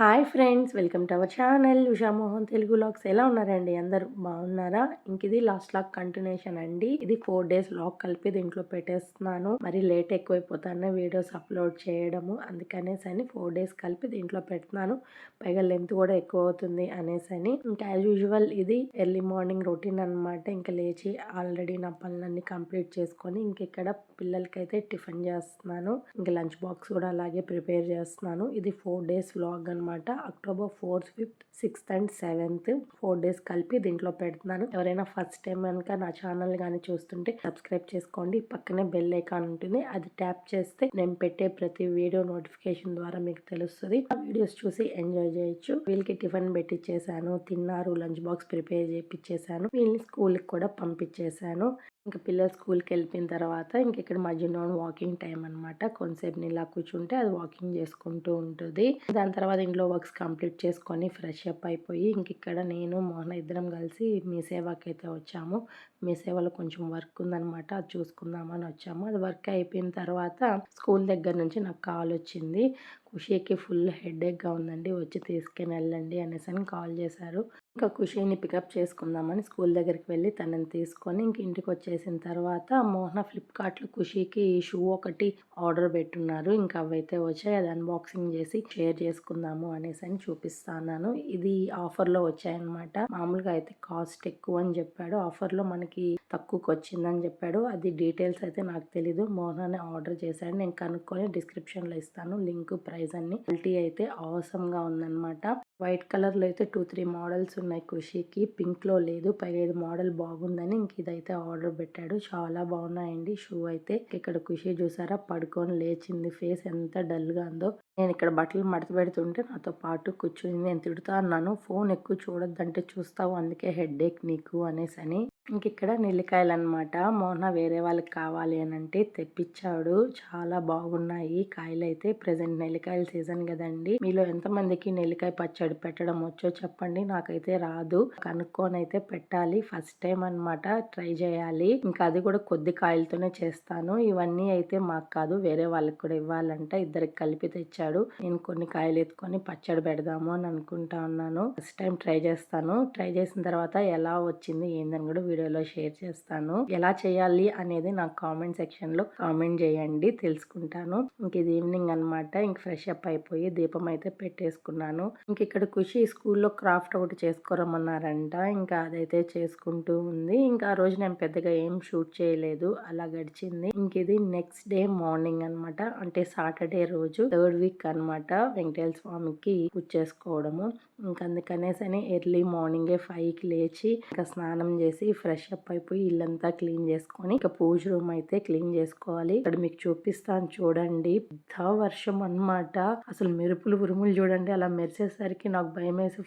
Hi friends welcome to our channel. Ushamohan Telugu vlogs ఎలా ఉన్నారండి? అందరూ బాగున్నారా? ఇంక ఇది లాస్ట్ లాగ్ కంటిన్యూషన్ అండి. ఇది ఫోర్ డేస్ లాగ్ కలిపి దీంట్లో పెట్టేస్తున్నాను. మరి లేట్ ఎక్కువైపోతాను వీడియోస్ అప్లోడ్ చేయడము అందుకనేసి అని ఫోర్ డేస్ కలిపి దీంట్లో పెడుతున్నాను. పైగా లెంత్ కూడా ఎక్కువ అవుతుంది అనేసి అని. ఇంకా యాజ్ యూజువల్ ఇది ఎర్లీ మార్నింగ్ రొటీన్ అనమాట ఇంకా లేచి ఆల్రెడీ నా పనులన్నీ కంప్లీట్ చేసుకొని ఇంకెక్కడ పిల్లలకైతే టిఫిన్ చేస్తున్నాను. ఇంకా లంచ్ బాక్స్ కూడా అలాగే ప్రిపేర్ చేస్తున్నాను. ఇది ఫోర్ డేస్ వ్లాగ్ అనమాట October fourth fifth sixth and seventh four days కలిపి దీంట్లో పెడుతున్నాను. ఎవరైనా ఫస్ట్ టైం కనుక నా ఛానల్ కానీ చూస్తుంటే సబ్స్క్రైబ్ చేసుకోండి. పక్కనే బెల్ ఐకాన్ ఉంటుంది. అది ట్యాప్ చేస్తే నేను పెట్టే ప్రతి వీడియో నోటిఫికేషన్ ద్వారా మీకు తెలుస్తుంది. ఆ వీడియోస్ చూసి ఎంజాయ్ చేయొచ్చు. వీళ్ళకి టిఫిన్ పెట్టించేసాను తిన్నారు. లంచ్ బాక్స్ ప్రిపేర్ చేయించేసాను వీళ్ళని స్కూల్కి కూడా పంపించేశాను ఇంకా పిల్లలు స్కూల్కి వెళ్ళిపోయిన తర్వాత ఇంక ఇక్కడ మధ్యలో వాకింగ్ టైం అనమాట కొంతసేపు ఇలా కూర్చుంటే అది వాకింగ్ చేసుకుంటూ ఉంటుంది. దాని తర్వాత ఇంట్లో వర్క్స్ కంప్లీట్ చేసుకొని ఫ్రెష్ అప్ అయిపోయి ఇంక ఇక్కడ నేను మోహన ఇద్దరం కలిసి మీ సేవకి అయితే వచ్చాము. మీ సేవలో కొంచెం వర్క్ ఉందనమాట అది చూసుకుందామని వచ్చాము. అది వర్క్ అయిపోయిన తర్వాత స్కూల్ దగ్గర నుంచి నాకు కాల్ వచ్చింది. ఖుషీకి ఫుల్ హెడేక్గా ఉందండి. వచ్చి తీసుకుని వెళ్ళండి అనేసి అని కాల్ చేశారు. ఇంకా ఖుషీని పికప్ చేసుకుందామని స్కూల్ దగ్గరికి వెళ్ళి తనని తీసుకొని ఇంక ఇంటికి వచ్చేసిన తర్వాత మోహన ఫ్లిప్కార్ట్లో ఖుషీకి షూ ఒకటి ఆర్డర్ పెట్టున్నారు. ఇంకా అవైతే వచ్చాయి. అది అన్బాక్సింగ్ చేసి షేర్ చేసుకుందాము అనేసి అని చూపిస్తాను ఇది ఆఫర్లో వచ్చాయన్నమాట. మామూలుగా అయితే కాస్ట్ ఎక్కువ అని చెప్పాడు. ఆఫర్లో మనకి తక్కువకి వచ్చిందని చెప్పాడు. అది డీటెయిల్స్ అయితే నాకు తెలీదు. మోహన్ ఆర్డర్ చేశాడు. నేను కనుక్కొని డిస్క్రిప్షన్లో ఇస్తాను. లింక్ ప్రైస్ అన్ని క్వాలిటీ అయితే అవసరంగా ఉందన్నమాట. వైట్ కలర్లో అయితే టూ త్రీ మోడల్స్ ఉన్నాయి కృషికి. పింక్లో లేదు. పైగా ఇది మోడల్ బాగుందని ఇంక ఇదైతే ఆర్డర్ పెట్టాడు. చాలా బాగున్నాయండి. షూ అయితే. ఇక్కడ ఖుషి చూసారా? పడుకొని లేచింది. ఫేస్ ఎంత డల్గా ఉందో. నేను ఇక్కడ బట్టలు మడత పెడుతుంటే నాతో పాటు కూర్చుని నేను తిడుతా అన్నాను ఫోన్ ఎక్కువ చూడొద్దంటే చూస్తావు అందుకే హెడ్ఏక్ నీకు అనేసి అని ఇంక ఇక్కడ నెల్లికాయలు అనమాట మోహన వేరే వాళ్ళకి కావాలి అని అంటే తెప్పించాడు. చాలా బాగున్నాయి కాయలు అయితే ప్రజెంట్ నెల్లికాయల సీజన్ కదండి. మీలో ఎంతమందికి నెల్లికాయ పచ్చడి పెట్టడం వచ్చో చెప్పండి. నాకైతే రాదు. కనుక్కొని అయితే పెట్టాలి. ఫస్ట్ టైం అనమాట ట్రై చేయాలి. ఇంకా అది కూడా కొద్ది కాయలతోనే చేస్తాను. ఇవన్నీ అయితే మాకు కాదు. వేరే వాళ్ళకి కూడా ఇవ్వాలంట. ఇద్దరికి కలిపి తెచ్చాడు ఇచ్చాడు నేను కొన్ని కాయలు ఎత్తుకొని పచ్చడి పెడదాము అని అనుకుంటా ఉన్నాను. ఫస్ట్ టైం ట్రై చేస్తాను. ట్రై చేసిన తర్వాత ఎలా వచ్చింది ఏందని కూడా వీడియోలో షేర్ చేస్తాను. ఎలా చేయాలి అనేది నాకు కామెంట్ సెక్షన్లో కామెంట్ చేయండి తెలుసుకుంటాను. ఇంక ఇది ఈవినింగ్ అనమాట ఇంక ఫ్రెష్ అప్ అయిపోయి దీపం అయితే పెట్టేసుకున్నాను. ఇంక ఇక్కడ ఖుషి స్కూల్లో క్రాఫ్ట్ ఒకటి చేసుకోరమన్నారంట ఇంకా అదైతే చేసుకుంటూ ఉంది. ఇంకా ఆ రోజు నేను పెద్దగా ఏం షూట్ చేయలేదు. అలా గడిచింది. ఇంక ఇది నెక్స్ట్ డే మార్నింగ్ అనమాట అంటే సాటర్డే రోజు థర్డ్ వీక్ వీక్ అనమాట వెంకటేశ్వర స్వామికి పూజ చేసుకోవడము. ఇంకా అందుకనేసి అని ఎర్లీ మార్నింగే ఫైవ్కి లేచి ఇంకా స్నానం చేసి ఫ్రెష్ అప్ అయిపోయి ఇల్లంతా క్లీన్ చేసుకొని ఇంకా పూజ రూమ్ అయితే క్లీన్ చేసుకోవాలి. ఇక్కడ మీకు చూపిస్తాను చూడండి. పెద్ద వర్షం అనమాట అసలు మెరుపులు ఉరుములు చూడండి అలా మెరిసేసరికి నాకు భయం వేసి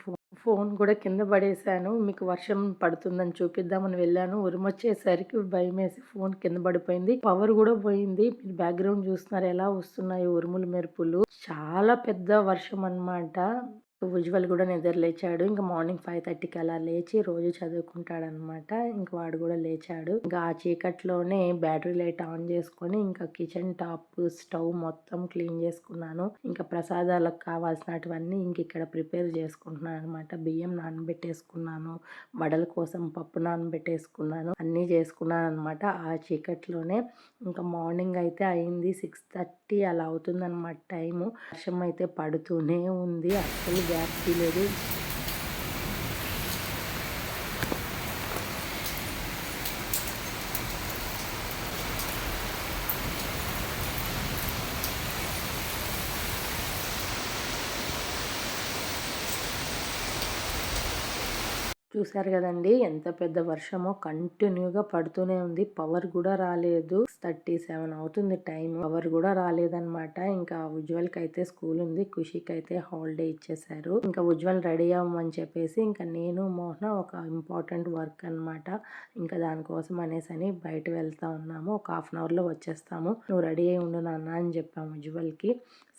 ఫోన్ కూడా కింద పడేసాను మీకు వర్షం పడుతుందని చూపిద్దామని వెళ్ళాను. ఉరుమొచ్చేసరికి భయం వేసి ఫోన్ కింద పడిపోయింది. పవర్ కూడా పోయింది. మీరు బ్యాక్గ్రౌండ్ చూస్తున్నారు. ఎలా వస్తున్నాయి ఉరుములు మెరుపులు? చాలా పెద్ద వర్షం అనమాట ఉజ్వల్ కూడా నిద్ర లేచాడు. ఇంకా మార్నింగ్ ఫైవ్ థర్టీకి అలా లేచి రోజు చదువుకుంటాడనమాట. ఇంకా వాడు కూడా లేచాడు. ఇంకా ఆ చీకట్లోనే బ్యాటరీ లైట్ ఆన్ చేసుకొని ఇంకా కిచెన్ టాప్ స్టవ్ మొత్తం క్లీన్ చేసుకున్నాను. ఇంకా ప్రసాదాలకు కావాల్సినటువన్నీ ఇంక ఇక్కడ ప్రిపేర్ చేసుకుంటున్నాను అనమాట బియ్యం నానబెట్టేసుకున్నాను. వడల కోసం పప్పు నానబెట్టేసుకున్నాను. అన్నీ చేసుకున్నాను అనమాట ఆ చీకట్లోనే. ఇంకా మార్నింగ్ అయితే అయింది. సిక్స్ థర్టీ అలా అవుతుందన్నమాట టైము. వర్షం అయితే పడుతూనే ఉంది. అసలు గ్యాప్ లేదు చూసారు కదండి ఎంత పెద్ద వర్షమో కంటిన్యూగా పడుతూనే ఉంది. పవర్ కూడా రాలేదు. థర్టీ సెవెన్ అవుతుంది టైం పవర్ కూడా రాలేదన్నమాట. ఇంకా ఉజ్వల్కి అయితే స్కూల్ ఉంది. ఖుషికి అయితే హాలిడే ఇచ్చేసారు ఇంకా ఉజ్వల్ రెడీ అవ్వమని చెప్పేసి ఇంకా నేను మోహన ఒక ఇంపార్టెంట్ వర్క్ అనమాట ఇంకా దానికోసం అనేసి అని బయట వెళ్తా ఉన్నాము. ఒక హాఫ్ అన్ అవర్లో వచ్చేస్తాము. నువ్వు రెడీ అయి ఉండు నాన్న అని చెప్పాము ఉజ్వల్కి.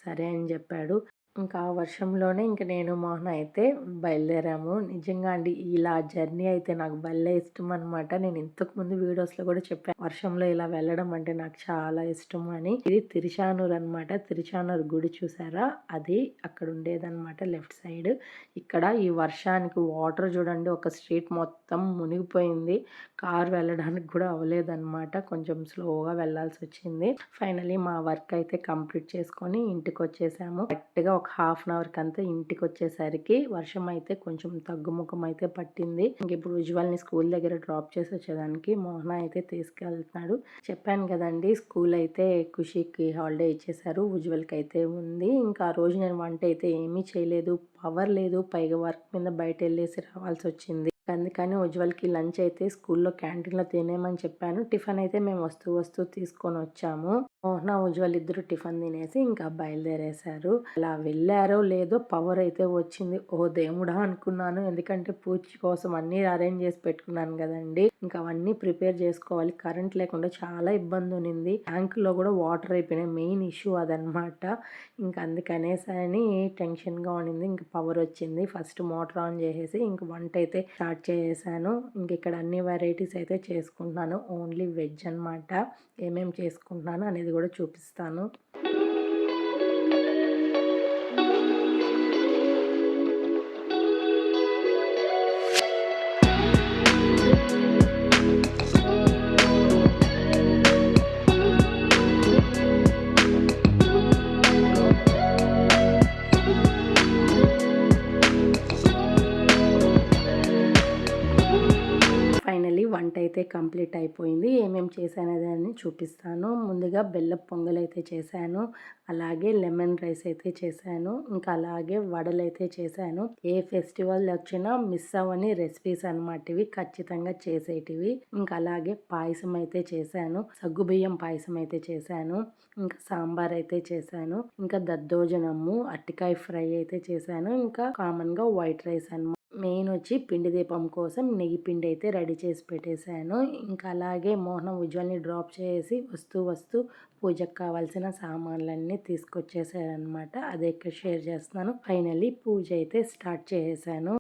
సరే అని చెప్పాడు. ఇంకా ఆ వర్షంలోనే ఇంక నేను మోహన అయితే బయలుదేరాము. నిజంగా అండి ఇలా జర్నీ అయితే నాకు భలే ఇష్టం అనమాట నేను ఇంతకుముందు వీడియోస్లో కూడా చెప్పాను వర్షంలో ఇలా వెళ్ళడం అంటే నాకు చాలా ఇష్టం అని. ఇది తిరుచానూర్ అనమాట తిరుచానూర్ గుడి చూసారా? అది అక్కడ ఉండేదన్నమాట లెఫ్ట్ సైడ్. ఇక్కడ ఈ వర్షానికి వాటర్ చూడండి ఒక స్ట్రీట్ మొత్తం మునిగిపోయింది. కార్ వెళ్ళడానికి కూడా అవ్వలేదన్నమాట. కొంచెం స్లోగా వెళ్ళాల్సి వచ్చింది. ఫైనలీ మా వర్క్ అయితే కంప్లీట్ చేసుకొని ఇంటికి వచ్చేసాము. కరెక్ట్గా ఒక హాఫ్ అన్ అవర్కి అంతా ఇంటికి వచ్చేసరికి వర్షం అయితే కొంచెం తగ్గుముఖం అయితే పట్టింది. ఇంక ఇప్పుడు ఉజ్వల్ని స్కూల్ దగ్గర డ్రాప్ చేసి వచ్చేదానికి మోహన అయితే తీసుకెళ్తున్నాడు. చెప్పాను కదండి స్కూల్ అయితే ఖుషికి హాలిడే ఇచ్చేశారు ఉజ్వల్కి అయితే ఉంది. ఇంకా ఆ రోజు నేను వంట అయితే ఏమీ చేయలేదు పవర్ లేదు పైగా వర్క్ మీద బయట వెళ్ళేసి రావాల్సి వచ్చింది అందుకని ఉజ్వల్కి లంచ్ అయితే స్కూల్లో క్యాంటీన్లో తినేమని చెప్పాను. టిఫిన్ అయితే మేము వస్తూ వస్తూ తీసుకొని వచ్చాము మోహన ఉజ్వల్ ఇద్దరు టిఫిన్ తినేసి ఇంకా బయలుదేరేశారు. అలా వెళ్ళారో లేదో పవర్ అయితే వచ్చింది. ఓ దేవుడా అనుకున్నాను. ఎందుకంటే పూజ కోసం అన్ని అరేంజ్ చేసి పెట్టుకున్నాను కదండి. ఇంకా అవన్నీ ప్రిపేర్ చేసుకోవాలి. కరెంట్ లేకుండా చాలా ఇబ్బంది ఉన్నింది. ట్యాంకులో కూడా వాటర్ అయిపోయినాయి. మెయిన్ ఇష్యూ అదనమాట ఇంకా అందుకనేసని టెన్షన్గా ఉండింది ఇంకా పవర్ వచ్చింది. ఫస్ట్ మోటార్ ఆన్ చేసేసి ఇంకా వంట అయితే స్టార్ట్ చేసేసాను. ఇంక ఇక్కడ అన్ని వెరైటీస్ అయితే చేసుకుంటున్నాను. ఓన్లీ వెజ్ అనమాట ఏమేమి చేసుకుంటున్నాను అనేది కూడా చూపిస్తాను. అయితే కంప్లీట్ అయిపోయింది. ఏమేమి చేశానది అని చూపిస్తాను. ముందుగా బెల్లం పొంగల్ అయితే చేశాను. అలాగే లెమన్ రైస్ అయితే చేశాను. ఇంకా అలాగే వడలు అయితే చేశాను. ఏ ఫెస్టివల్ వచ్చినా మిస్ అవ్వని రెసిపీస్ అనమాట ఇవి. ఖచ్చితంగా చేసేటివి. ఇంకా అలాగే పాయసం అయితే చేశాను. సగ్గుబియ్యం పాయసం అయితే చేశాను. ఇంకా సాంబార్ అయితే చేశాను. ఇంకా దద్దోజనము అట్టికాయ ఫ్రై అయితే చేశాను. ఇంకా కామన్గా వైట్ రైస్ అనమాట మెయిన్ వచ్చి పిండి దీపం కోసం నెయ్యి పిండి అయితే రెడీ చేసి పెట్టేశాను. ఇంకా అలాగే మోహనం ఉజ్వల్ని డ్రాప్ చేసి వస్తూ వస్తూ పూజకు కావాల్సిన సామాన్లన్నీ తీసుకొచ్చేసారనమాట అదే ఇక్కడ షేర్ చేస్తున్నాను. ఫైనల్లీ పూజ అయితే స్టార్ట్ చేసేసాను.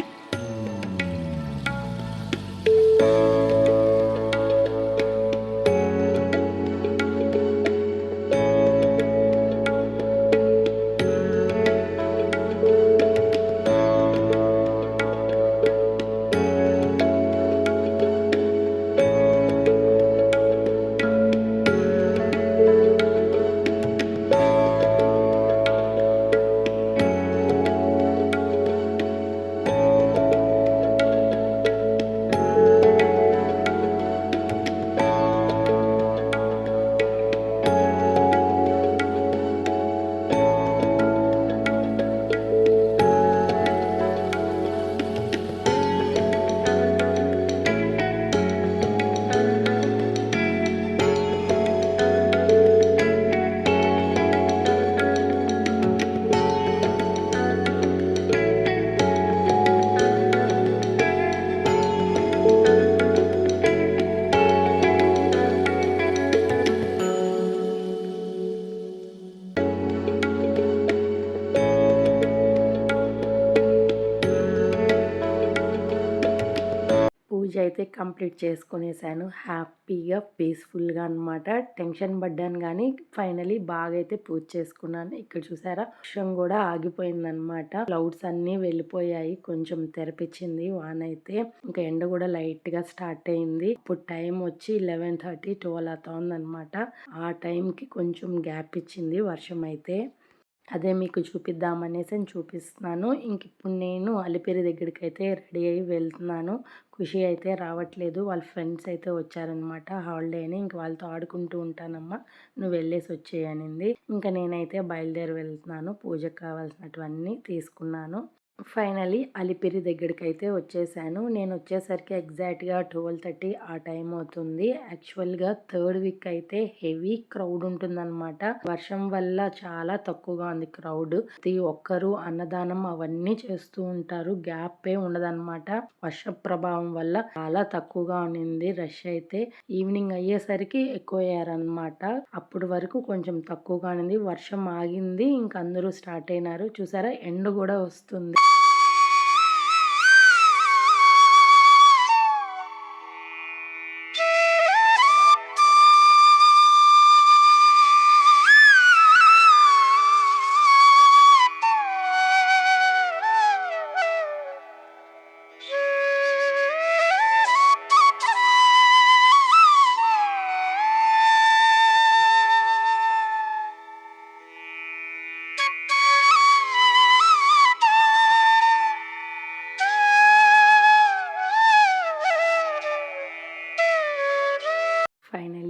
కంప్లీట్ చేసుకునేసాను. హ్యాపీగా పీస్ఫుల్గా అనమాట టెన్షన్ పడ్డాను కానీ ఫైనలీ బాగా అయితే పూజ చేసుకున్నాను. ఇక్కడ చూసారా? వర్షం కూడా ఆగిపోయిందనమాట క్లౌడ్స్ అన్నీ వెళ్ళిపోయాయి. కొంచెం తెరపించింది వాన అయితే ఇంకా ఎండ కూడా లైట్గా స్టార్ట్ అయింది. ఇప్పుడు టైం వచ్చి లెవెన్ థర్టీ ట్వెల్వ్ అవుతుందన్నమాట. ఆ టైంకి కొంచెం గ్యాప్ ఇచ్చింది వర్షం అయితే. అదే మీకు చూపిద్దామనేసి చూపిస్తున్నాను. ఇంక ఇప్పుడు నేను అలిపిరి దగ్గరికి అయితే రెడీ అయ్యి వెళ్తున్నాను. ఖుషి అయితే రావట్లేదు. వాళ్ళ ఫ్రెండ్స్ అయితే వచ్చారనమాట హాలిడే అని. ఇంక వాళ్ళతో ఆడుకుంటూ ఉంటానమ్మా. నువ్వు వెళ్ళేసి వచ్చేయనింది. ఇంకా నేనైతే బయలుదేరి వెళ్తున్నాను. పూజకు కావాల్సినటువన్నీ తీసుకున్నాను. ఫైనలీ అలిపిరి దగ్గరికి అయితే వచ్చేసాను. నేను వచ్చేసరికి ఎగ్జాక్ట్గా ట్వెల్వ్ థర్టీ ఆ టైం అవుతుంది. యాక్చువల్గా థర్డ్ వీక్ అయితే హెవీ క్రౌడ్ ఉంటుందన్నమాట. వర్షం వల్ల చాలా తక్కువగా ఉంది క్రౌడ్. ప్రతి ఒక్కరు అన్నదానం అవన్నీ చేస్తూ ఉంటారు. గ్యాపే ఉండదన్నమాట. వర్ష ప్రభావం వల్ల చాలా తక్కువగా ఉన్నింది రష్ అయితే ఈవినింగ్ అయ్యేసరికి ఎక్కువ అప్పటి అప్పుడు వరకు కొంచెం తక్కువగా ఉన్నింది వర్షం ఆగింది. ఇంక అందరూ స్టార్ట్ అయినారు. చూసారా? ఎండ కూడా వస్తుంది.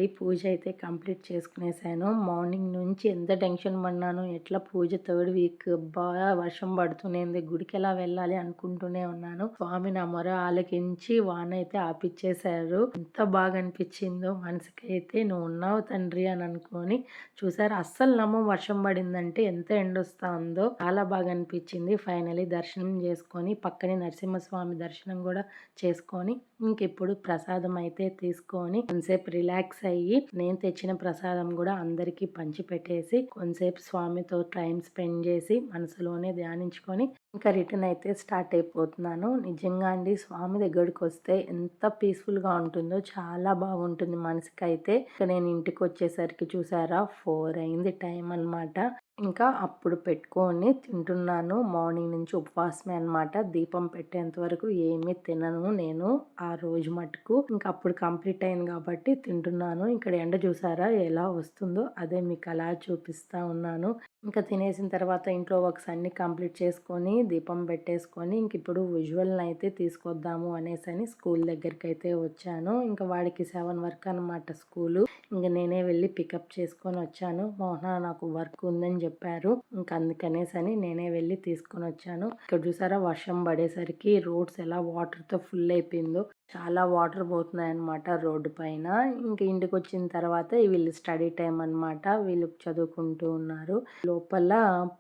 ఫైనలీ పూజ అయితే కంప్లీట్ చేసుకునేసాను. మార్నింగ్ నుంచి ఎంత టెన్షన్ పడినాను ఎట్లా పూజ థర్డ్ వీక్ బాగా వర్షం పడుతూనే గుడికి ఎలా వెళ్ళాలి అనుకుంటూనే ఉన్నాను. స్వామి నా మొర ఆలకించి వాన అయితే ఆపిచ్చేశారు. ఎంత బాగా అనిపించిందో మనసుకి అయితే నువ్వు ఉన్నావు తండ్రి అని అనుకొని చూసారు. అస్సలు నమ్మ వర్షం పడిందంటే ఎంత ఎండొస్తా ఉందో చాలా బాగా అనిపించింది ఫైనలీ దర్శనం చేసుకొని పక్కనే నరసింహస్వామి దర్శనం కూడా చేసుకొని ఇంకెప్పుడు ప్రసాదం అయితే తీసుకొని కొంతసేపు రిలాక్స్ అయ్యి నేను తెచ్చిన ప్రసాదం కూడా అందరికీ పంచిపెట్టేసి కొంతసేపు స్వామితో టైం స్పెండ్ చేసి మనసులోనే ధ్యానించుకొని ఇంకా రిటర్న్ అయితే స్టార్ట్ అయిపోతున్నాను. నిజంగా అండి స్వామి దగ్గరికి వస్తే ఎంత పీస్ఫుల్గా ఉంటుందో చాలా బాగుంటుంది మనసుకి అయితే ఇక నేను ఇంటికి వచ్చేసరికి చూసారా ఫోర్ అయింది టైం అనమాట ఇంకా అప్పుడు పెట్టుకొని తింటున్నాను. మార్నింగ్ నుంచి ఉపవాసమే అనమాట దీపం పెట్టేంత వరకు ఏమీ తినను నేను ఆ రోజు మటుకు. ఇంకా అప్పుడు కంప్లీట్ అయింది కాబట్టి తింటున్నాను. ఇక్కడ ఎండ చూసారా? ఎలా వస్తుందో అదే మీకు అలా చూపిస్తా ఉన్నాను. ఇంకా తినేసిన తర్వాత ఇంట్లో వర్క్స్ అన్ని కంప్లీట్ చేసుకొని దీపం పెట్టేసుకొని ఇంక ఇప్పుడు విజువల్ని అయితే తీసుకొద్దాము అనేసి అని స్కూల్ దగ్గరికి అయితే వచ్చాను. ఇంకా వాడికి సెవెన్ వర్క్ అనమాట స్కూలు. ఇంకా నేనే వెళ్ళి పికప్ చేసుకొని వచ్చాను. మోహన నాకు వర్క్ ఉందని చెప్పారు. ఇంకా అందుకనేసి అని నేనే వెళ్ళి తీసుకొని వచ్చాను ఇక్కడ చూసారా వర్షం పడేసరికి రోడ్స్ ఎలా వాటర్తో ఫుల్ అయిపోయిందో. చాలా వాటర్ పోతున్నాయి అనమాట రోడ్డు పైన. ఇంక ఇంటికి వచ్చిన తర్వాత వీళ్ళు స్టడీ టైం అనమాట వీళ్ళు చదువుకుంటూ ఉన్నారు. లోపల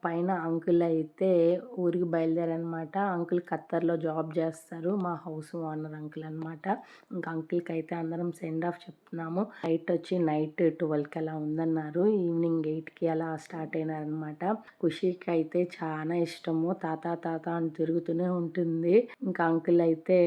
పైన అంకుల్ అయితే ఊరికి బయలుదేరనమాట అంకుల్ ఖత్తర్లో జాబ్ చేస్తారు. మా హౌస్ ఓనర్ అంకుల్ అనమాట ఇంకా అంకుల్కి అయితే అందరం సెండ్ ఆఫ్ చెప్తున్నాము. నైట్ వచ్చి నైట్ ట్వెల్వ్కి అలా ఉందన్నారు. ఈవినింగ్ ఎయిట్కి అలా స్టార్ట్ అయినారనమాట ఖుషికి అయితే చాలా ఇష్టము. తాత తాత అని తిరుగుతూనే ఉంటుంది. ఇంకా అంకుల్ అయితే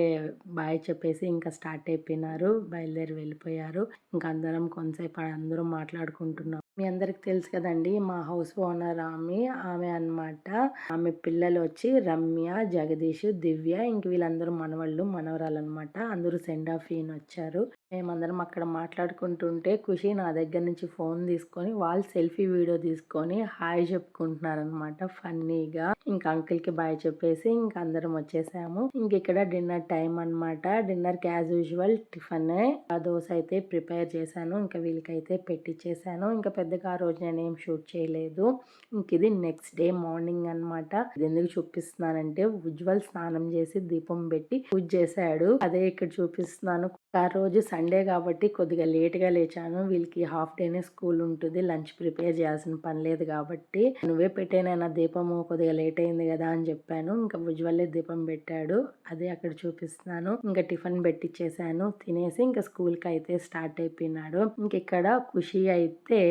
బాయ్ చెప్పేసి ఇంకా స్టార్ట్ అయిపోయినారు బయలుదేరి వెళ్ళిపోయారు. ఇంకా అందరం కొంతసేపు అందరం మాట్లాడుకుంటున్నాం. మీ అందరికి తెలుసు కదండి మా హౌస్ ఓనర్ ఆమె ఆమె అన్నమాట. ఆమె పిల్లలు వచ్చి రమ్య జగదీష్ దివ్య ఇంక వీళ్ళందరూ మనవాళ్ళు మనవరాలు అనమాట అందరూ సెండ్ ఆఫ్ ఈయన వచ్చారు. మేమందరం అక్కడ మాట్లాడుకుంటుంటే ఖుషి నా దగ్గర నుంచి ఫోన్ తీసుకొని వాళ్ళు సెల్ఫీ వీడియో తీసుకొని హాయ్ చెప్పుకుంటున్నారనమాట ఫన్నీగా. ఇంకా అంకుల్కి బాయ్ చెప్పేసి ఇంకా అందరం వచ్చేసాము. ఇంక ఇక్కడ డిన్నర్ టైం అన్నమాట. డిన్నర్కి యాజ్ యూజువల్ టిఫిన్. ఆ దోశ అయితే ప్రిపేర్ చేశాను. ఇంకా వీళ్ళకైతే పెట్టించేసాను ఇంకా పెద్దగా ఆ రోజు నేను ఏం షూట్ చేయలేదు. ఇంక ఇది నెక్స్ట్ డే మార్నింగ్ అన్నమాట. ఇది ఎందుకు చూపిస్తున్నానంటే ఉజ్వల్ స్నానం చేసి దీపం పెట్టి పూజ చేశాడు. అదే ఇక్కడ చూపిస్తున్నాను. ఆ రోజు సండే కాబట్టి కొద్దిగా లేట్గా లేచాను. వీళ్ళకి హాఫ్ డేనే స్కూల్ ఉంటుంది. లంచ్ ప్రిపేర్ చేయాల్సిన పని లేదు కాబట్టి నువ్వే పెట్టేనైనా దీపము కొద్దిగా లేట్ అయింది కదా అని చెప్పాను. ఇంకా ఉజ్వల్లే దీపం పెట్టాడు. అదే అక్కడ చూపిస్తున్నాను. ఇంకా టిఫిన్ పెట్టించేసాను తినేసి ఇంకా స్కూల్కి అయితే స్టార్ట్ అయిపోయినాడు. ఇంక ఇక్కడ ఖుషి అయితే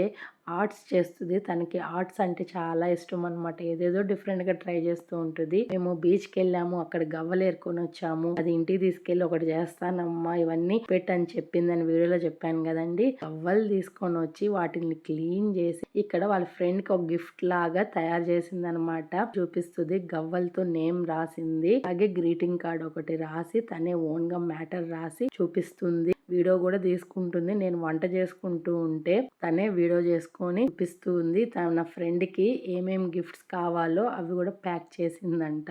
ఆర్ట్స్ చేస్తుంది. తనకి ఆర్ట్స్ అంటే చాలా ఇష్టం అనమాట ఏదేదో డిఫరెంట్గా ట్రై చేస్తూ ఉంటుంది. మేము బీచ్కి వెళ్ళాము అక్కడ గవ్వలు ఏరుకొని వచ్చాము. అది ఇంటికి తీసుకెళ్ళి ఒకటి చేస్తానమ్మా ఇవన్నీ పెట్టని చెప్పిందని వీడియోలో చెప్పాను కదండి. గవ్వలు తీసుకొని వచ్చి వాటిని క్లీన్ చేసి ఇక్కడ వాళ్ళ ఫ్రెండ్కి ఒక గిఫ్ట్ లాగా తయారు చేసింది అనమాట చూపిస్తుంది. గవ్వలతో నేమ్ రాసింది. అలాగే గ్రీటింగ్ కార్డ్ ఒకటి రాసి తనే ఓన్గా మ్యాటర్ రాసి చూపిస్తుంది. వీడియో కూడా తీసుకుంటుంది. నేను వంట చేసుకుంటూ ఉంటే తనే వీడియో చేసుకొని ఇప్పిస్తూ ఉంది. తన ఫ్రెండ్కి ఏమేమి గిఫ్ట్స్ కావాలో అవి కూడా ప్యాక్ చేసిందంట.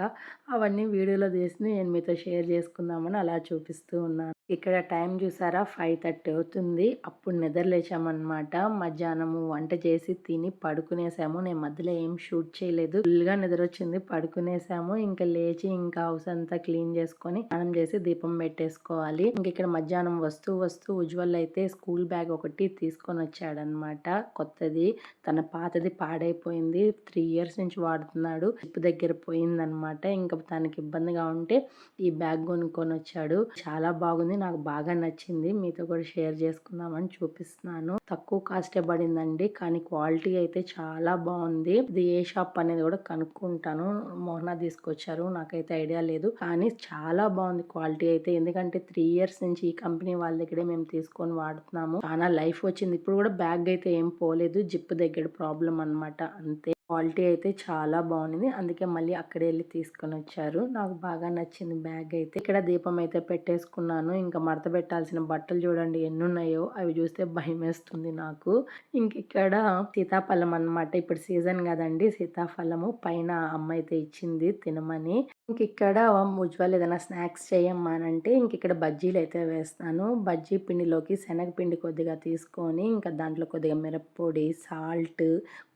అవన్నీ వీడియోలో తీసి నేను మీతో షేర్ చేసుకుందామని అలా చూపిస్తూ ఉన్నాను. ఇక్కడ టైం చూసారా? ఫైవ్ థర్టీ అవుతుంది. అప్పుడు నిద్రలేచామన్నమాట మధ్యాహ్నము వంట చేసి తిని పడుకునేసాము. నేను మధ్యలో ఏం షూట్ చేయలేదు. ఫుల్గా నిద్ర వచ్చింది పడుకునేసాము. ఇంకా లేచి ఇంకా హౌస్ అంతా క్లీన్ చేసుకొని స్నానం చేసి దీపం పెట్టేసుకోవాలి. ఇంక ఇక్కడ మధ్యాహ్నం వస్తూ వస్తూ ఉజ్వల్ అయితే స్కూల్ బ్యాగ్ ఒకటి తీసుకొని వచ్చాడనమాట కొత్తది. తన పాతది పాడైపోయింది. త్రీ ఇయర్స్ నుంచి వాడుతున్నాడు. జిప్ దగ్గర పోయిందనమాట ఇంకా తనకి ఇబ్బందిగా ఉంటే ఈ బ్యాగ్ కొనుక్కొని వచ్చాడు. చాలా బాగుంది. నాకు బాగా నచ్చింది. మీతో కూడా షేర్ చేసుకుందామని చూపిస్తున్నాను. తక్కువ కాస్టే పడిందండి. కానీ క్వాలిటీ అయితే చాలా బాగుంది. ఇది ఏ షాప్ అనేది కూడా కనుక్కుంటాను. మోహనా తీసుకొచ్చారు. నాకైతే ఐడియా లేదు. కానీ చాలా బాగుంది క్వాలిటీ అయితే. ఎందుకంటే త్రీ ఇయర్స్ నుంచి ఈ కంపెనీ వాళ్ళ దగ్గరే మేము తీసుకొని వాడుతున్నాము. చాలా లైఫ్ వచ్చింది. ఇప్పుడు కూడా బ్యాగ్ అయితే ఏం పోలేదు. జిప్ దగ్గర ప్రాబ్లం అన్నమాట. అంతే. క్వాలిటీ అయితే చాలా బాగుంది. అందుకే మళ్ళీ అక్కడే వెళ్ళి తీసుకొని వచ్చారు నాకు బాగా నచ్చింది బ్యాగ్ అయితే. ఇక్కడ దీపం అయితే పెట్టేసుకున్నాను. ఇంకా మడత పెట్టాల్సిన బట్టలు చూడండి ఎన్ని ఉన్నాయో అవి చూస్తే భయం వేస్తుంది నాకు. ఇంక ఇక్కడ సీతాఫలం అన్నమాట. ఇప్పుడు సీజన్ కదండి. సీతాఫలము పైన అమ్మ అయితే ఇచ్చింది తినమని. ఇంక ఇక్కడ ఉజ్వల్ ఏదైనా స్నాక్స్ చేయమ్మానంటే ఇంక ఇక్కడ బజ్జీలు అయితే వేస్తాను. బజ్జీ పిండిలోకి శనగపిండి కొద్దిగా తీసుకొని ఇంకా దాంట్లో కొద్దిగా మిరప్పొడి సాల్ట్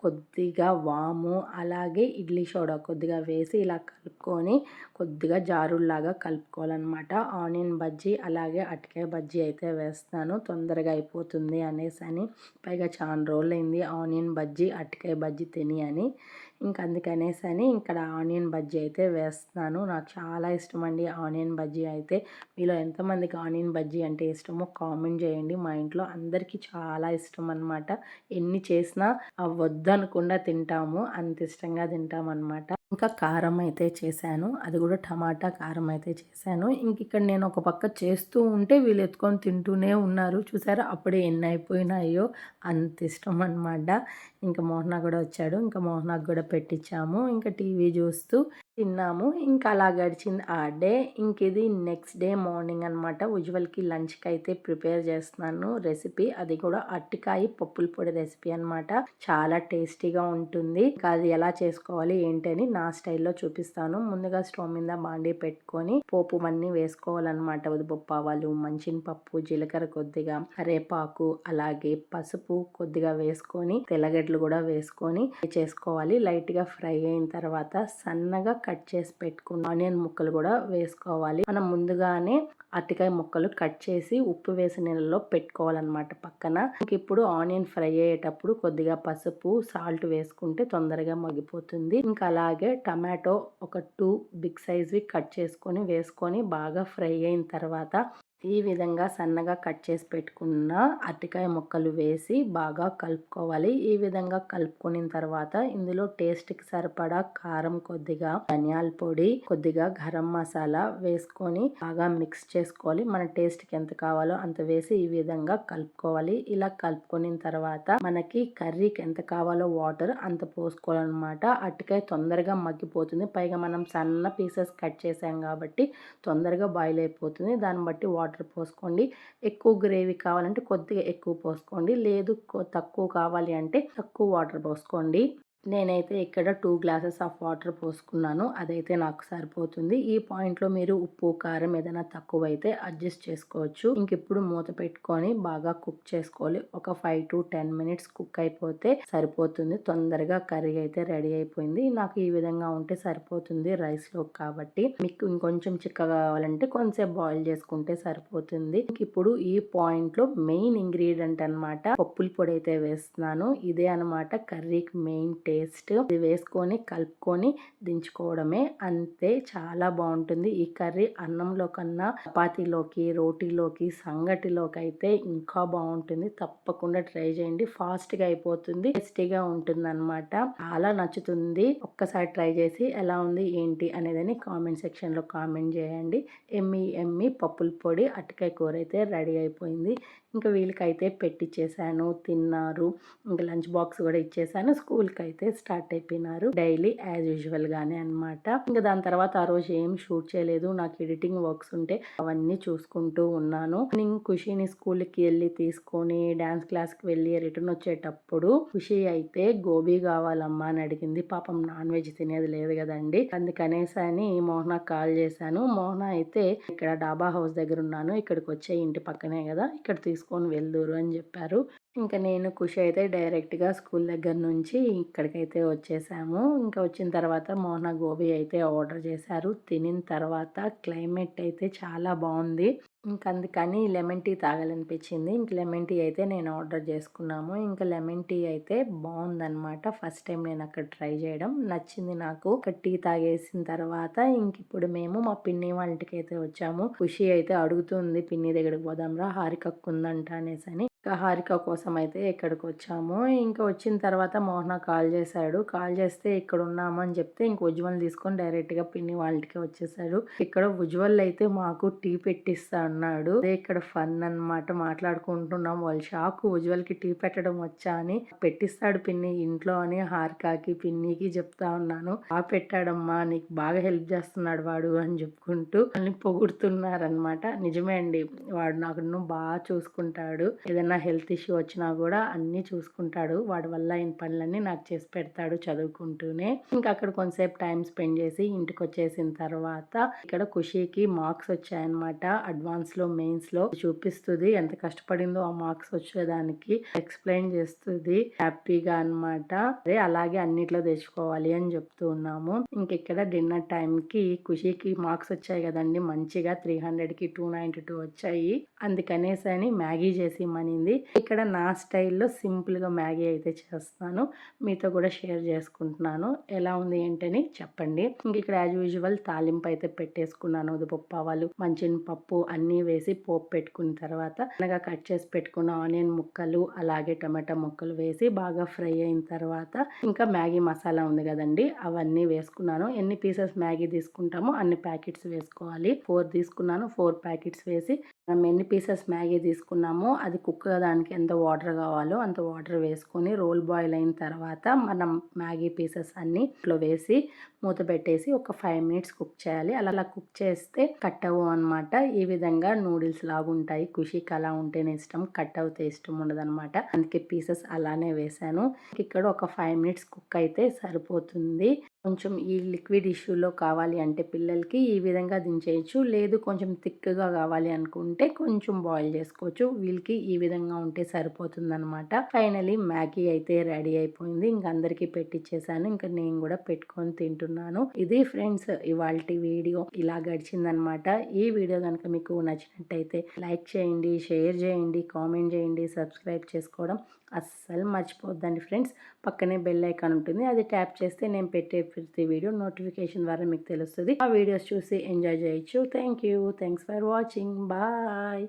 కొద్దిగా వాము అలాగే ఇడ్లీ సోడా కొద్దిగా వేసి ఇలా కలుపుకొని కొద్దిగా జారుల్లాగా కలుపుకోవాలన్నమాట. ఆనియన్ బజ్జీ అలాగే అటకాయ బజ్జీ అయితే వేస్తాను. తొందరగా అయిపోతుంది అనేసి అని పైగా చాలా రోజులైంది ఆనియన్ బజ్జీ అటకాయ బజ్జీ తిని అని. ఇంకా అందుకనేసి అని ఇక్కడ ఆనియన్ బజ్జీ అయితే వేస్తున్నాను. నాకు చాలా ఇష్టం అండి ఆనియన్ బజ్జీ అయితే. మీలో ఎంతమందికి ఆనియన్ బజ్జీ అంటే ఇష్టమో కామెంట్ చేయండి. మా ఇంట్లో అందరికీ చాలా ఇష్టం అనమాట ఎన్ని చేసినా వద్దనకుండా తింటాము. అంత ఇష్టంగా తింటాం అనమాట ఇంకా కారం అయితే చేశాను. అది కూడా టమాటా కారం అయితే చేశాను. ఇంక ఇక్కడ నేను ఒక పక్క చేస్తూ ఉంటే వీళ్ళు ఎత్తుకొని తింటూనే ఉన్నారు. చూసారా? అప్పుడే ఎన్ని అయిపోయినాయో అంత ఇష్టం అనమాట ఇంకా మోహనా కూడా వచ్చాడు. ఇంకా మోహనాకు కూడా పెట్టించాము. ఇంకా టీవీ చూస్తూ తిన్నాము. ఇంకా అలా గడిచింది ఆ డే. ఇంక ఇది నెక్స్ట్ డే మార్నింగ్ అనమాట ఉజ్వల్కి లంచ్కి అయితే ప్రిపేర్ చేస్తున్నాను రెసిపీ. అది కూడా అట్టికాయ పప్పుల పొడి రెసిపీ అనమాట చాలా టేస్టీగా ఉంటుంది. ఇంకా అది ఎలా చేసుకోవాలి ఏంటని నా స్టైల్లో చూపిస్తాను. ముందుగా స్టవ్ మీద బాండీ పెట్టుకొని పోపు అన్నీ వేసుకోవాలన్నమాట. ఉదిపప్పు ఆవాలు పప్పు జీలకర్ర కొద్దిగా కరేపాకు అలాగే పసుపు కొద్దిగా వేసుకొని తెల్లగడ్డలు కూడా వేసుకొని చేసుకోవాలి. లైట్ లైట్గా ఫ్రై అయిన తర్వాత సన్నగా కట్ చేసి పెట్టుకున్న ఆనియన్ ముక్కలు కూడా వేసుకోవాలి. మనం ముందుగానే అరటికాయ ముక్కలు కట్ చేసి ఉప్పు వేసిన నీళ్ళలో పెట్టుకోవాలన్నమాట పక్కన. ఇప్పుడు ఆనియన్ ఫ్రై అయ్యేటప్పుడు కొద్దిగా పసుపు సాల్ట్ వేసుకుంటే తొందరగా మగ్గిపోతుంది. ఇంకా అలాగే టమాటో ఒక టూ బిగ్ సైజ్వి కట్ చేసుకొని వేసుకొని బాగా ఫ్రై అయిన తర్వాత ఈ విధంగా సన్నగా కట్ చేసి పెట్టుకున్న అరటికాయ ముక్కలు వేసి బాగా కలుపుకోవాలి. ఈ విధంగా కలుపుకున్న తర్వాత ఇందులో టేస్ట్కి సరిపడా కారం కొద్దిగా ధనియాల పొడి కొద్దిగా గరం మసాలా వేసుకొని బాగా మిక్స్ చేసుకోవాలి. మన టేస్ట్కి ఎంత కావాలో అంత వేసి ఈ విధంగా కలుపుకోవాలి. ఇలా కలుపుకున్న తర్వాత మనకి కర్రీకి ఎంత కావాలో వాటర్ అంత పోసుకోవాలన్నమాట. అరటికాయ తొందరగా మగ్గిపోతుంది. పైగా మనం సన్న పీసెస్ కట్ చేసాం కాబట్టి తొందరగా బాయిల్ అయిపోతుంది. దాన్ని బట్టి వాటర్ వాటర్ పోసుకోండి. ఎక్కువ గ్రేవీ కావాలంటే కొద్దిగా ఎక్కువ పోసుకోండి. లేదు తక్కువ కావాలి అంటే తక్కువ వాటర్ పోసుకోండి. నేనైతే ఇక్కడ టూ గ్లాసెస్ ఆఫ్ వాటర్ పోసుకున్నాను. అదైతే నాకు సరిపోతుంది. ఈ పాయింట్లో మీరు ఉప్పు కారం ఏదైనా తక్కువ అయితే అడ్జస్ట్ చేసుకోవచ్చు. ఇంక ఇప్పుడు మూత పెట్టుకొని బాగా కుక్ చేసుకోవాలి. ఒక five to ten minutes cook అయిపోతే సరిపోతుంది. తొందరగా కర్రీ అయితే రెడీ అయిపోయింది. నాకు ఈ విధంగా ఉంటే సరిపోతుంది రైస్లో కాబట్టి. మీకు ఇంకొంచెం చిక్కగా కావాలంటే కొంచెం బాయిల్ చేసుకుంటే సరిపోతుంది. ఇప్పుడు ఈ పాయింట్లో మెయిన్ ఇంగ్రీడియంట్ అనమాట పప్పుల పొడి అయితే వేస్తున్నాను. ఇదే అనమాట కర్రీకి మెయిన్ టేస్ట్ ఇది వేసుకొని కలుపుకొని దించుకోవడమే. అంతే చాలా బాగుంటుంది. ఈ కర్రీ అన్నంలో కన్నా చపాతీలోకి రోటీలోకి సంగటిలోకి అయితే ఇంకా బాగుంటుంది. తప్పకుండా ట్రై చేయండి. ఫాస్ట్గా అయిపోతుంది. టేస్టీగా ఉంటుంది అనమాట చాలా నచ్చుతుంది. ఒక్కసారి ట్రై చేసి ఎలా ఉంది ఏంటి అనేదని కామెంట్ సెక్షన్లో కామెంట్ చేయండి. ఎమ్మి ఎమ్మి పప్పుల పొడి అటకాయ కూర అయితే రెడీ అయిపోయింది. ఇంకా వీళ్ళకైతే పెట్టిచ్చేసాను తిన్నారు. ఇంకా లంచ్ బాక్స్ కూడా ఇచ్చేసాను. స్కూల్కి అయితే అయితే స్టార్ట్ అయిపోయినారు. డైలీ యాజ్ యూజువల్ గానే అన్నమాట. ఇంకా దాని తర్వాత ఆ రోజు ఏం షూట్ చేయలేదు. నాకు ఎడిటింగ్ వర్క్స్ ఉంటే అవన్నీ చూసుకుంటూ ఉన్నాను. నేను ఖుషిని స్కూల్కి వెళ్ళి తీసుకొని డాన్స్ క్లాస్కి వెళ్ళి రిటర్న్ వచ్చేటప్పుడు ఖుషి అయితే గోబీ కావాలమ్మా అని అడిగింది. పాపం నాన్ వెజ్ తినేది లేదు కదండి. అందుకనేసి అని మోహన కాల్ చేశాను. మోహన అయితే ఇక్కడ డాబా హౌస్ దగ్గర ఉన్నాను. ఇక్కడికి వచ్చే ఇంటి పక్కనే కదా. ఇక్కడ తీసుకొని వెళ్దురు అని చెప్పారు. ఇంకా నేను ఖుషి అయితే డైరెక్ట్గా స్కూల్ దగ్గర నుంచి ఇక్కడికైతే వచ్చేసాము. ఇంకా వచ్చిన తర్వాత మోహన గోబీ అయితే ఆర్డర్ చేశారు. తినిన తర్వాత క్లైమేట్ అయితే చాలా బాగుంది. ఇంక అందుకని లెమన్ టీ తాగాలనిపించింది. ఇంక లెమన్ టీ అయితే నేను ఆర్డర్ చేసుకున్నాము. ఇంకా లెమన్ టీ అయితే బాగుందనమాట ఫస్ట్ టైం నేను అక్కడ ట్రై చేయడం. నచ్చింది నాకు. ఒక టీ తాగేసిన తర్వాత ఇంక ఇప్పుడు మేము మా పిన్ని వాళ్ళకి అయితే వచ్చాము. ఖుషి అయితే అడుగుతుంది పిన్ని దగ్గరికి పోదాం రా ఉందంట అనేసి అని ఇంకా హారిక కోసం అయితే ఇక్కడికి వచ్చాము. ఇంకా వచ్చిన తర్వాత మోహన కాల్ చేశాడు. కాల్ చేస్తే ఇక్కడ ఉన్నాము అని చెప్తే ఇంక ఉజ్వల్ తీసుకొని డైరెక్ట్గా పిన్ని వాళ్ళకి వచ్చేసాడు. ఇక్కడ ఉజ్వల్ అయితే మాకు టీ పెట్టిస్తా అన్నాడు. అదే ఇక్కడ ఫన్ అన్నమాట. మాట్లాడుకుంటున్నాం. వాళ్ళ షాక్ ఉజ్వల్కి టీ పెట్టడం వచ్చా అని పెట్టిస్తాడు పిన్ని ఇంట్లో అని హారికకి పిన్నికి చెప్తా ఉన్నాను. ఆ పెట్టాడమ్మా. నీకు బాగా హెల్ప్ చేస్తున్నాడు వాడు అని చెప్పుకుంటూ వాళ్ళని పొగుడుతున్నారనమాట నిజమే అండి. వాడు నాకు బాగా చూసుకుంటాడు. ఏదైనా హెల్త్ ఇష్యూ వచ్చినా కూడా అన్ని చూసుకుంటాడు. వాడి వల్ల ఆయన పనులన్నీ నాకు చేసి పెడతాడు చదువుకుంటూనే. ఇంకా అక్కడ కొంతసేపు టైం స్పెండ్ చేసి ఇంటికి వచ్చేసిన తర్వాత ఇక్కడ ఖుషీకి మార్క్స్ వచ్చాయన్నమాట. అడ్వాన్స్లో మెయిన్స్లో చూపిస్తుంది. ఎంత కష్టపడిందో ఆ మార్క్స్ వచ్చేదానికి ఎక్స్ప్లెయిన్ చేస్తుంది. హ్యాపీగా అన్నమాట. అదే అలాగే అన్నిట్లో తెచ్చుకోవాలి అని చెప్తూ ఉన్నాము. ఇంకెక్కడ డిన్నర్ టైం కి ఖుషీకి మార్క్స్ వచ్చాయి కదండి. మంచిగా త్రీ హండ్రెడ్కి టూ నైన్టీ టూ వచ్చాయి. అందుకనేసి అని మ్యాగీ చేసి మనీ ఇమ్మనింది ఇక్కడ నా స్టైల్లో సింపుల్గా మ్యాగీ అయితే చేస్తాను. మీతో కూడా షేర్ చేసుకుంటున్నాను. ఎలా ఉంది ఏంటని చెప్పండి. ఇంక ఇక్కడ యాజ్ యూజువల్ తాలింపు అయితే పెట్టేసుకున్నాను. ఉదిపప్పు ఆవాలు మంచిన పప్పు అన్నీ వేసి పోపు పెట్టుకున్న తర్వాత అనగా కట్ చేసి పెట్టుకున్న ఆనియన్ ముక్కలు అలాగే టమాటా ముక్కలు వేసి బాగా ఫ్రై అయిన తర్వాత ఇంకా మ్యాగీ మసాలా ఉంది కదండి అవన్నీ వేసుకున్నాను. ఎన్ని పీసెస్ మ్యాగీ తీసుకుంటామో అన్ని ప్యాకెట్స్ వేసుకోవాలి. ఫోర్ తీసుకున్నాను. ఫోర్ ప్యాకెట్స్ వేసి మనం ఎన్ని పీసెస్ మ్యాగీ తీసుకున్నామో అది కుక్ దానికి ఎంత వాటర్ కావాలో అంత వాటర్ వేసుకొని రోల్ బాయిల్ అయిన తర్వాత మనం మ్యాగీ పీసెస్ అన్ని ఇట్లో వేసి మూత పెట్టేసి ఒక ఫైవ్ మినిట్స్ కుక్ చేయాలి. అలా అలా కుక్ చేస్తే కట్ అవ్వు అనమాట ఈ విధంగా నూడిల్స్ లాగా ఉంటాయి. ఖుషికి అలా ఉంటేనే ఇష్టం కట్ అవుతే ఇష్టం ఉండదు అనమాట అందుకే పీసెస్ అలానే వేసాను ఇక్కడ ఒక ఫైవ్ మినిట్స్ కుక్ అయితే సరిపోతుంది. కొంచెం ఈ లిక్విడ్ ఇష్యూలో కావాలి అంటే పిల్లలకి ఈ విధంగా దించేయచ్చు. లేదు కొంచెం థిక్గా కావాలి అనుకుంటే కొంచెం బాయిల్ చేసుకోవచ్చు. వీళ్ళకి ఈ విధంగా ఉంటే సరిపోతుందనమాట ఫైనలీ మ్యాగీ అయితే రెడీ అయిపోయింది. ఇంక అందరికీ పెట్టించేసాను ఇంకా నేను కూడా పెట్టుకొని తింటున్నాను. ఇది ఫ్రెండ్స్ ఇవాళ వీడియో ఇలా గడిచిందనమాట ఈ వీడియో కనుక మీకు నచ్చినట్టయితే లైక్ చేయండి షేర్ చేయండి కామెంట్ చేయండి సబ్స్క్రైబ్ చేసుకోవడం అస్సలు మర్చిపోద్దండి ఫ్రెండ్స్. పక్కనే బెల్ ఐకాన్ ఉంటుంది. అది ట్యాప్ చేస్తే నేను పెట్టే ప్రతి వీడియో నోటిఫికేషన్ ద్వారా మీకు తెలుస్తుంది. ఆ వీడియోస్ చూసి ఎంజాయ్ చేయొచ్చు. Thank you. Thanks for watching. Bye.